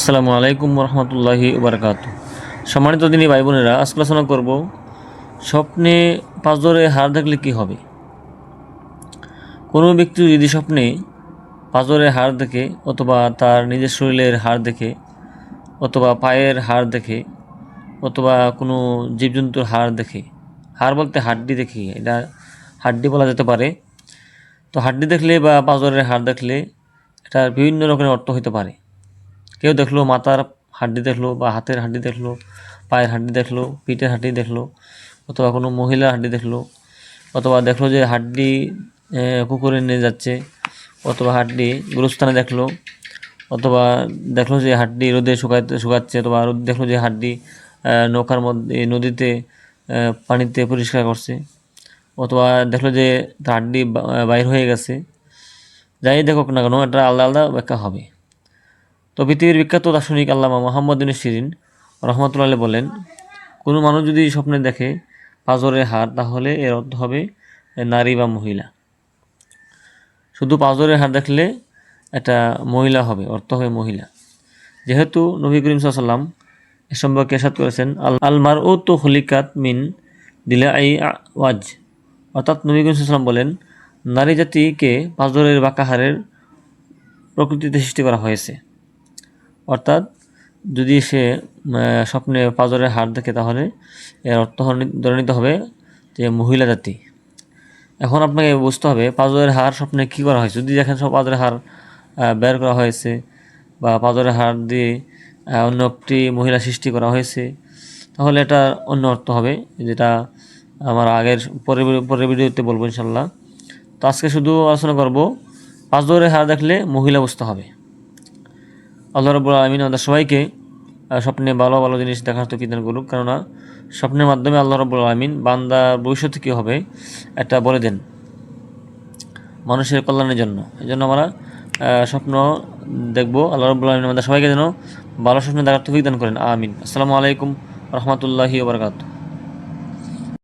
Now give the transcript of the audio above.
আসসালামু আলাইকুম রহমতুল্লাহি বারকাত সম্মানিত দিনী ভাই বোনেরা আজকে আলোচনা করব স্বপ্নে পাঁচ ধরে হার দেখলে কী হবে? কোনো ব্যক্তি যদি স্বপ্নে পাঁজরে হাড় দেখে অথবা তার নিজের শরীরের হাড় দেখে অথবা পায়ের হাড় দেখে অথবা কোনো জীবজন্তুর হাড় দেখে হাড় বলতে হাড্ডি দেখি, এটা হাড্ডি বলা যেতে পারে। তো হাড্ডি দেখলে বা পাঁজরের হাড় দেখলে এটার বিভিন্ন রকমের অর্থ হতে পারে। কেউ দেখল, মাথার হাড্ডি দেখল বা হাতের হাড্ডি দেখল, পায়ের হাড্ডি দেখল, পিঠের হাড্ডি দেখল, অথবা কোনো মহিলার হাড্ডি দেখল, অথবা দেখল যে হাড্ডি কুকুরে নিয়ে যাচ্ছে, অথবা হাড্ডি গুরুস্থানে দেখল, অথবা দেখল যে হাড্ডি রোদে শুকাইতে শুকাচ্ছে, অথবা রোদ দেখল যে হাড্ডি নৌকার মধ্যে নদীতে পানিতে পরিষ্কার করছে, অথবা দেখল যে হাড্ডি বাইর হয়ে গেছে। যাই দেখুক না কেন, এটা আলাদা আলাদা ব্যাখ্যা হবে। তো পৃথিবীর বিখ্যাত দার্শনিক আল্লামা মোহাম্মদ শিরিন রহমতুল্লাহ বলেন, কোনো মানুষ যদি স্বপ্নে দেখে পাঁজরের হার, তাহলে এর অর্থ হবে নারী বা মহিলা। শুধু পাঁজরের হার দেখলে এটা মহিলা হবে, অর্থ হবে মহিলা। যেহেতু নবী করিম সাল্লাম এ সম্পর্কে এসাদ করেছেন, আল আলমার ও তো হলিকাত মিন দিলে আই ওয়াজ অর্থাৎ নবী করিম সাল্লাম বলেন, নারী জাতিকে পাঁজরের বাঁকাহারের প্রকৃতিতে সৃষ্টি করা হয়েছে। অর্থাৎ যদি সে স্বপ্নে পাঁজরের হাড় দেখে তাহলে এর অর্থ ধরে নিতে হবে যে মহিলা জাতি। এখন আপনাকে বুঝতে হবে পাঁজরের হাড় স্বপ্নে কী করা হয়েছে। যদি দেখেন সব পাঁজরের হাড় বের করা হয়েছে বা পাঁজরের হাড় দিয়ে অন্য একটি মহিলা সৃষ্টি করা হয়েছে, তাহলে এটা অন্য অর্থ হবে, যেটা আমার আগের পরের পরের ভিডিওতে বলব ইনশাল্লাহ তো আজকে শুধু আলোচনা করব, পাঁজরের হাড় দেখলে মহিলা বুঝতে হবে। আল্লাহ রব্বুল আলমিন আমাদের সবাইকে স্বপ্নে ভালো ভালো জিনিস দেখার তো বিধান করুক। কেননা, স্বপ্নের মাধ্যমে আল্লাহ রব্বুল আলমিন বান্দা ভবিষ্যতে কী হবে, এটা বলে দেন মানুষের কল্যাণের জন্য। এই জন্য আমরা স্বপ্ন দেখব। আল্লাহ রব্বুল আলমিন আমাদের সবাইকে যেন ভালো স্বপ্ন দেখার তৌফিক দান করেন। আমিন। আসসালামু আলাইকুম রহমতুল্লাহি ওবরকাত